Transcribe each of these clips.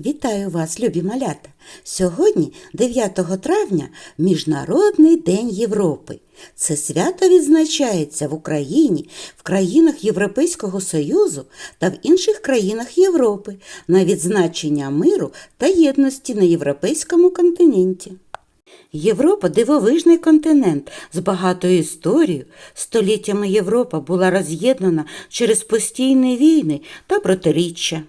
Вітаю вас, любі малята! Сьогодні, 9 травня, Міжнародний день Європи. Це свято відзначається в Україні, в країнах Європейського Союзу та в інших країнах Європи на відзначення миру та єдності на європейському континенті. Європа дивовижний континент з багатою історією. Століттями Європа була роз'єднана через постійні війни та протиріччя.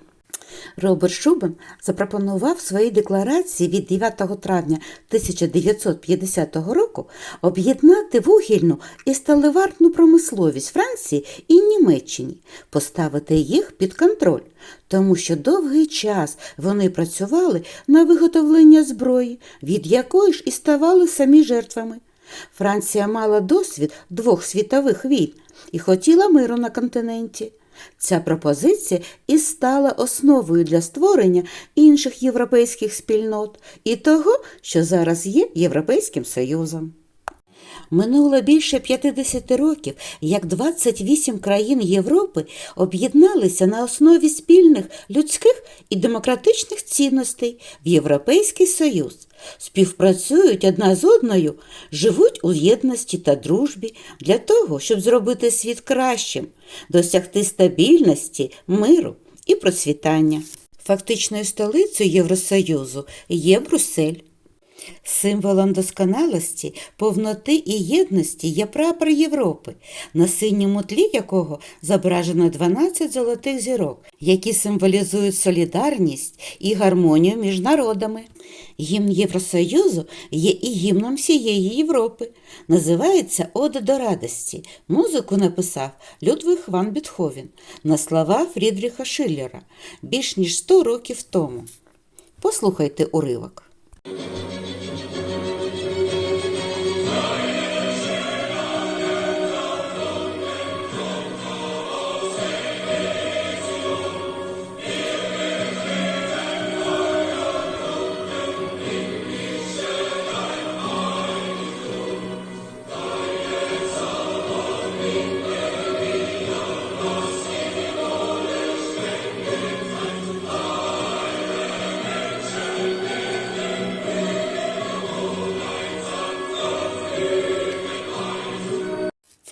Роберт Шубен запропонував в своїй декларації від 9 травня 1950 року об'єднати вугільну і сталеварну промисловість Франції і Німеччині, поставити їх під контроль, тому що довгий час вони працювали на виготовлення зброї, від якої ж і ставали самі жертвами. Франція мала досвід двох світових війн і хотіла миру на континенті. Ця пропозиція і стала основою для створення інших європейських спільнот і того, що зараз є Європейським Союзом. Минуло більше 50 років, як 28 країн Європи об'єдналися на основі спільних людських і демократичних цінностей в Європейський Союз, співпрацюють одна з одною, живуть у єдності та дружбі для того, щоб зробити світ кращим, досягти стабільності, миру і процвітання. Фактичною столицею Євросоюзу є Брюссель. Символом досконалості, повноти і єдності є прапор Європи, на синьому тлі якого зображено 12 золотих зірок, які символізують солідарність і гармонію між народами. Гімн Євросоюзу є і гімном всієї Європи. Називається Ода до радості. Музику написав Людвиг Ван Бетховен на слова Фрідріха Шиллера більш ніж 100 років тому. Послухайте уривок.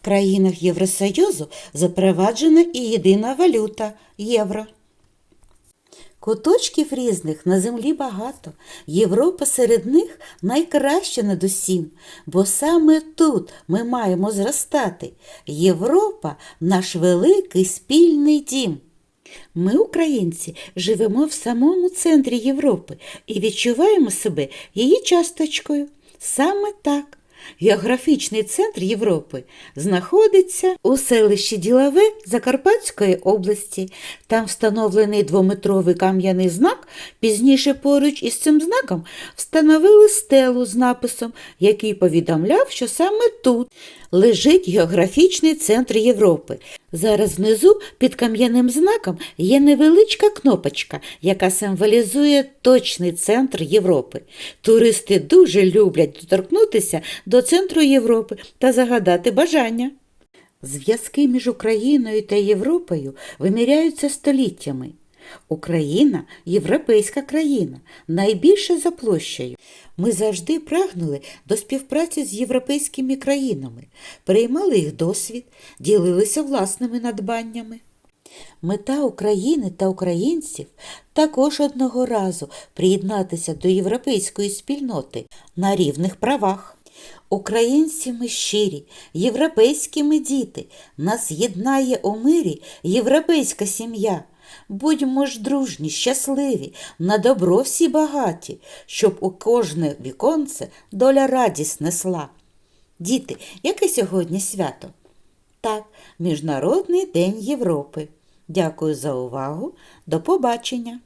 Країнах Євросоюзу запроваджена і єдина валюта євро. Куточків різних на землі багато. Європа серед них найкраща над усім, бо саме тут ми маємо зростати. Європа наш великий спільний дім. Ми, українці, живемо в самому центрі Європи і відчуваємо себе її часточкою. Саме так. Географічний центр Європи знаходиться у селищі Ділове Закарпатської області. Там встановлений двометровий кам'яний знак. Пізніше поруч із цим знаком встановили стелу з написом, який повідомляв, що саме тут лежить географічний центр Європи. Зараз внизу під кам'яним знаком є невеличка кнопочка, яка символізує точний центр Європи. Туристи дуже люблять доторкнутися до центру Європи та загадати бажання. Зв'язки між Україною та Європою виміряються століттями. Україна європейська країна, найбільша за площею. Ми завжди прагнули до співпраці з європейськими країнами, переймали їх досвід, ділилися власними надбаннями. Мета України та українців також одного разу приєднатися до європейської спільноти на рівних правах. Українці ми щирі, європейські ми діти, нас єднає у мирі європейська сім'я. Будьмо ж дружні, щасливі, на добро всі багаті, щоб у кожне віконце доля радість несла. Діти, яке сьогодні свято? Так, Міжнародний день Європи. Дякую за увагу. До побачення!